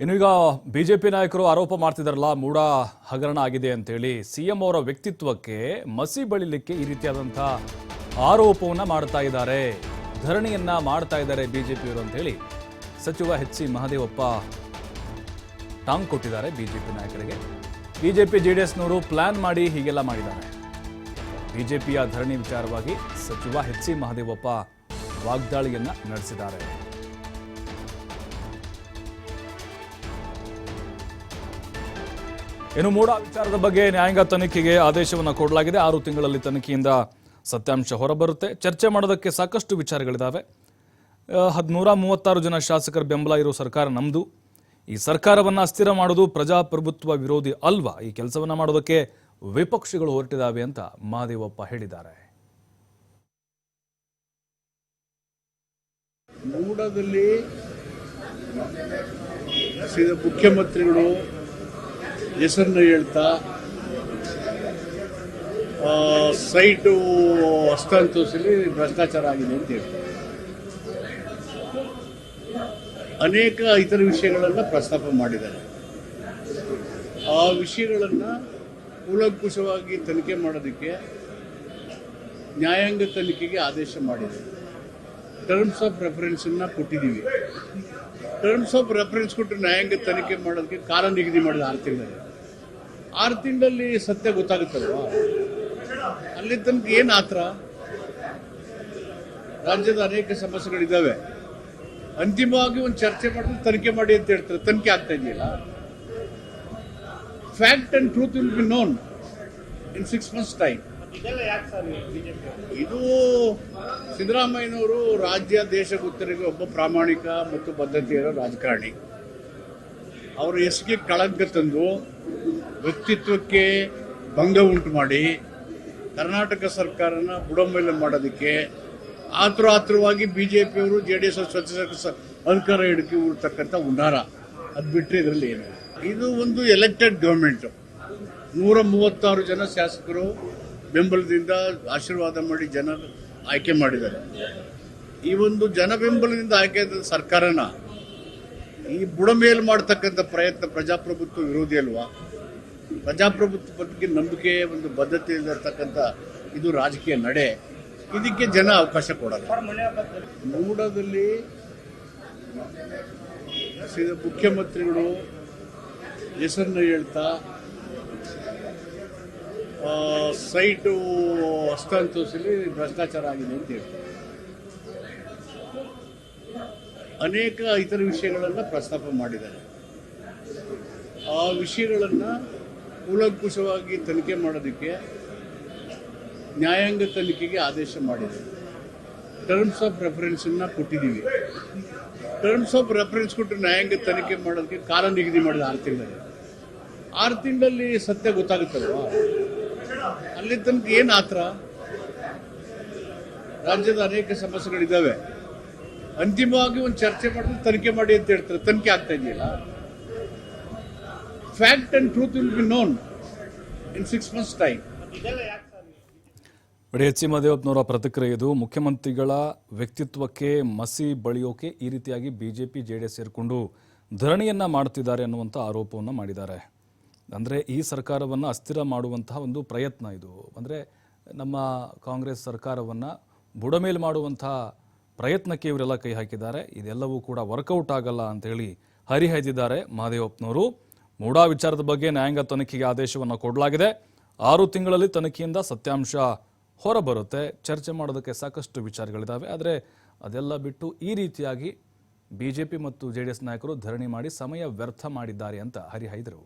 ಇನ್ನು ಈಗ ಬಿಜೆಪಿ ನಾಯಕರು ಆರೋಪ ಮಾಡ್ತಿದ್ದಾರಲ್ಲ ಮೂಡ ಹಗರಣ ಆಗಿದೆ ಅಂತೇಳಿ. ಸಿಎಂ ಅವರ ವ್ಯಕ್ತಿತ್ವಕ್ಕೆ ಮಸಿ ಬಳಿಲಿಕ್ಕೆ ಈ ರೀತಿಯಾದಂಥ ಆರೋಪವನ್ನು ಮಾಡ್ತಾ ಇದ್ದಾರೆ. ಧರಣಿಯನ್ನ ಮಾಡ್ತಾ ಇದ್ದಾರೆ ಬಿಜೆಪಿಯವರು ಅಂತ ಹೇಳಿ ಸಚಿವ ಎಚ್ ಸಿ ಮಹದೇವಪ್ಪ ಟಾಂಗ್ ಕೊಟ್ಟಿದ್ದಾರೆ ಬಿಜೆಪಿ ನಾಯಕರಿಗೆ. ಬಿಜೆಪಿ ಜೆ ಡಿ ಎಸ್ನವರು ಪ್ಲಾನ್ ಮಾಡಿ ಹೀಗೆಲ್ಲ ಮಾಡಿದ್ದಾರೆ. ಬಿಜೆಪಿಯ ಧರಣಿ ವಿಚಾರವಾಗಿ ಸಚಿವ ಎಚ್ ಸಿ ಮಹದೇವಪ್ಪ ವಾಗ್ದಾಳಿಯನ್ನ ನಡೆಸಿದ್ದಾರೆ. ಇನ್ನು ಮೂಡ ವಿಚಾರದ ಬಗ್ಗೆ ನ್ಯಾಯಾಂಗ ತನಿಖೆಗೆ ಆದೇಶವನ್ನು ಕೊಡಲಾಗಿದೆ. ಆರು ತಿಂಗಳಲ್ಲಿ ತನಿಖೆಯಿಂದ ಸತ್ಯಾಂಶ ಹೊರಬರುತ್ತೆ. ಚರ್ಚೆ ಮಾಡೋದಕ್ಕೆ ಸಾಕಷ್ಟು ವಿಚಾರಗಳಿದ್ದಾವೆ ಹದಿನೂರ ಮೂವತ್ತಾರು ಜನ ಶಾಸಕರ ಬೆಂಬಲ ಇರೋ ಸರ್ಕಾರ ನಮ್ಮದು ಈ ಸರ್ಕಾರವನ್ನು ಅಸ್ಥಿರ ಮಾಡೋದು ಪ್ರಜಾಪ್ರಭುತ್ವ ವಿರೋಧಿ ಅಲ್ವಾ? ಈ ಕೆಲಸವನ್ನ ಮಾಡೋದಕ್ಕೆ ವಿಪಕ್ಷಗಳು ಹೊರಟಿದ್ದಾವೆ ಅಂತ ಮಹಾದೇವಪ್ಪ ಹೇಳಿದ್ದಾರೆ. ಮೂಡದಲ್ಲಿ ಮುಖ್ಯಮಂತ್ರಿಗಳು ಹೆಸರನ್ನ ಹೇಳ್ತಾ ಸೈಟು ಹಸ್ತಾಂತರಿಸಲಿ ಭ್ರಷ್ಟಾಚಾರ ಆಗಿದೆ ಅಂತ ಹೇಳ್ತಾರೆ. ಅನೇಕ ಇತರ ವಿಷಯಗಳನ್ನು ಪ್ರಸ್ತಾಪ ಮಾಡಿದ್ದಾರೆ. ಆ ವಿಷಯಗಳನ್ನು ಕೂಲಂಕುಷವಾಗಿ ತನಿಖೆ ಮಾಡೋದಕ್ಕೆ ನ್ಯಾಯಾಂಗ ತನಿಖೆಗೆ ಆದೇಶ ಮಾಡಿದೆ. ಟರ್ಮ್ಸ್ ಆಫ್ ರೆಫರೆನ್ಸನ್ನ ಕೊಟ್ಟಿದ್ದೀವಿ. ಟರ್ಮ್ಸ್ ಆಫ್ ರೆಫರೆನ್ಸ್ ಕೊಟ್ಟು ನ್ಯಾಯಾಂಗ ತನಿಖೆ ಮಾಡೋದಕ್ಕೆ ಕಾಲ ನಿಗದಿ ಮಾಡಿದ ಆರು ಆರು ತಿಂಗಳಲ್ಲಿ ಸತ್ಯ ಗೊತ್ತಾಗುತ್ತಲ್ವಾ? ಅಲ್ಲಿ ತನಕ ಏನು ಆತ್ರ? ರಾಜ್ಯದ ಅನೇಕ ಸಮಸ್ಯೆಗಳಿದ್ದಾವೆ ಅಂತಿಮವಾಗಿ ಒಂದು ಚರ್ಚೆ ಮಾಡಿದ್ರೆ ತನಿಖೆ ಮಾಡಿ ಅಂತ ಹೇಳ್ತಾರೆ. ತನಿಖೆ ಆಗ್ತಾ ಇದೆಯಲ್ಲ? Fact and truth will be known in six months time ಇದು ಸಿದ್ದರಾಮಯ್ಯನವರು ರಾಜ್ಯ ದೇಶ ಗೊತ್ತರಿಗೆ ಒಬ್ಬ ಪ್ರಾಮಾಣಿಕ ಮತ್ತು ಬದ್ಧತೆಯ ರಾಜಕಾರಣಿ. ಅವರು ಎಸ್ಗೆ ಕಳಂಕ ತಂದು ವ್ಯಕ್ತಿತ್ವಕ್ಕೆ ಭಂಗ ಉಂಟು ಮಾಡಿ ಕರ್ನಾಟಕ ಸರ್ಕಾರನ ಬುಡಮೇಲೆ ಮಾಡೋದಕ್ಕೆ ಆತುರ ಆತುರವಾಗಿ ಬಿ ಜೆ ಪಿಯವರು ಜೆ ಡಿ ಎಸ್ ಸ್ವಚ್ಛ ಅಧಿಕಾರ ಹಿಡಿಕೆ ಉಳ್ತಕ್ಕಂಥ ಉನ್ನಾರ ಅದು ಬಿಟ್ಟರೆ ಇದರಲ್ಲಿ ಏನು ಇದು ಒಂದು ಎಲೆಕ್ಟೆಡ್ ಗೌರ್ಮೆಂಟು ನೂರ ಮೂವತ್ತಾರು ಜನ ಶಾಸಕರು ಬೆಂಬಲದಿಂದ ಆಶೀರ್ವಾದ ಮಾಡಿ ಜನ ಆಯ್ಕೆ ಮಾಡಿದ್ದಾರೆ. ಈ ಒಂದು ಜನ ಬೆಂಬಲದಿಂದ ಆಯ್ಕೆ ಸರ್ಕಾರನ ಈ ಬುಡಮೇಲು ಮಾಡ್ತಕ್ಕಂಥ ಪ್ರಯತ್ನ ಪ್ರಜಾಪ್ರಭುತ್ವ ವಿರೋಧಿ ಅಲ್ವಾ? ಪ್ರಜಾಪ್ರಭುತ್ವ ಬಗ್ಗೆ ನಂಬಿಕೆ, ಒಂದು ಬದ್ಧತೆ ಇರತಕ್ಕಂಥ ಇದು ರಾಜಕೀಯ ನಡೆ. ಇದಕ್ಕೆ ಜನ ಅವಕಾಶ ಕೊಡಲ್ಲ. ಮೂಡದಲ್ಲಿ ಮುಖ್ಯಮಂತ್ರಿಗಳು ಹೆಸರನ್ನ ಹೇಳ್ತಾ ಸೈಟು ಹಸ್ತಾಂತರಿಸಲಿ ಭ್ರಷ್ಟಾಚಾರ ಆಗಿದೆ ಅಂತ ಹೇಳ್ತಾರೆ. ಅನೇಕ ಇತರ ವಿಷಯಗಳನ್ನು ಪ್ರಸ್ತಾಪ ಮಾಡಿದ್ದಾರೆ. ಆ ವಿಷಯಗಳನ್ನು ಕೂಲಂಕುಷವಾಗಿ ತನಿಖೆ ಮಾಡೋದಕ್ಕೆ ನ್ಯಾಯಾಂಗ ತನಿಖೆಗೆ ಆದೇಶ ಮಾಡಿದೆ ಟರ್ಮ್ಸ್ ಆಫ್ ರೆಫರೆನ್ಸನ್ನ ಕೊಟ್ಟಿದ್ದೀವಿ. ಟರ್ಮ್ಸ್ ಆಫ್ ರೆಫರೆನ್ಸ್ ಕೊಟ್ಟು ನ್ಯಾಯಾಂಗ ತನಿಖೆ ಮಾಡೋದಕ್ಕೆ ಕಾಲ ನಿಗದಿ ಮಾಡಿದ ಆರು ತಿಂಗಳಲ್ಲಿ. ಆರು ತಿಂಗಳಲ್ಲಿ ಸತ್ಯ ಗೊತ್ತಾಗುತ್ತಲ್ವಾ? ಅಲ್ಲಿ ತನಕ ಏನು ಆತ್ರ? ರಾಜ್ಯದ ಅನೇಕ ಸಮಸ್ಯೆಗಳಿದ್ದಾವೆ. ಅಂತಿಮವಾಗಿ ಒಂದು ಚರ್ಚೆ ಮಾಡಿದ್ರೆ ತನಿಖೆ ಮಾಡಿ ಅಂತ ಹೇಳ್ತಾರೆ. ತನಿಖೆ ಆಗ್ತಾ ಇದೆಯಲ್ಲ? Fact and truth will be known in six months time H C ಪ್ರತಿಕ್ರಿಯೆ ಇದು. ಮುಖ್ಯಮಂತ್ರಿಗಳ ವ್ಯಕ್ತಿತ್ವಕ್ಕೆ ಮಸಿ ಬಳಿಯೋಕೆ ಈ ರೀತಿಯಾಗಿ ಬಿ ಜೆ ಡಿ ಎಸ್ ಸೇರಿಕೊಂಡು ಧರಣಿಯನ್ನು ಮಾಡ್ತಿದ್ದಾರೆ ಅನ್ನುವಂಥ ಆರೋಪವನ್ನು ಮಾಡಿದ್ದಾರೆ. ಅಂದರೆ ಈ ಸರ್ಕಾರವನ್ನು ಅಸ್ಥಿರ ಮಾಡುವಂತಹ ಒಂದು ಪ್ರಯತ್ನ ಇದು. ಅಂದರೆ ನಮ್ಮ ಕಾಂಗ್ರೆಸ್ ಸರ್ಕಾರವನ್ನು ಬುಡಮೇಲು ಮಾಡುವಂಥ ಪ್ರಯತ್ನಕ್ಕೆ ಇವರೆಲ್ಲ ಕೈ ಹಾಕಿದ್ದಾರೆ. ಇದೆಲ್ಲವೂ ಕೂಡ ವರ್ಕೌಟ್ ಆಗಲ್ಲ ಅಂತೇಳಿ ಹರಿಹಾಯ್ದಿದ್ದಾರೆ ಮಹದೇವಪ್ಪನವರು ಮೂಡಾ ವಿಚಾರದ ಬಗ್ಗೆ ನ್ಯಾಯಾಂಗ ತನಿಖೆಗೆ ಆದೇಶವನ್ನು ಕೊಡಲಾಗಿದೆ. ಆರು ತಿಂಗಳಲ್ಲಿ ತನಿಖೆಯಿಂದ ಸತ್ಯಾಂಶ ಹೊರಬರುತ್ತೆ. ಚರ್ಚೆ ಮಾಡೋದಕ್ಕೆ ಸಾಕಷ್ಟು ವಿಚಾರಗಳಿದ್ದಾವೆ ಆದರೆ ಅದೆಲ್ಲ ಬಿಟ್ಟು ಈ ರೀತಿಯಾಗಿ ಮತ್ತು ಜೆ ಡಿ ಎಸ್ ನಾಯಕರು ಧರಣಿ ಮಾಡಿ ಸಮಯ ವ್ಯರ್ಥ ಮಾಡಿದ್ದಾರೆ ಅಂತ ಹರಿಹೈದರು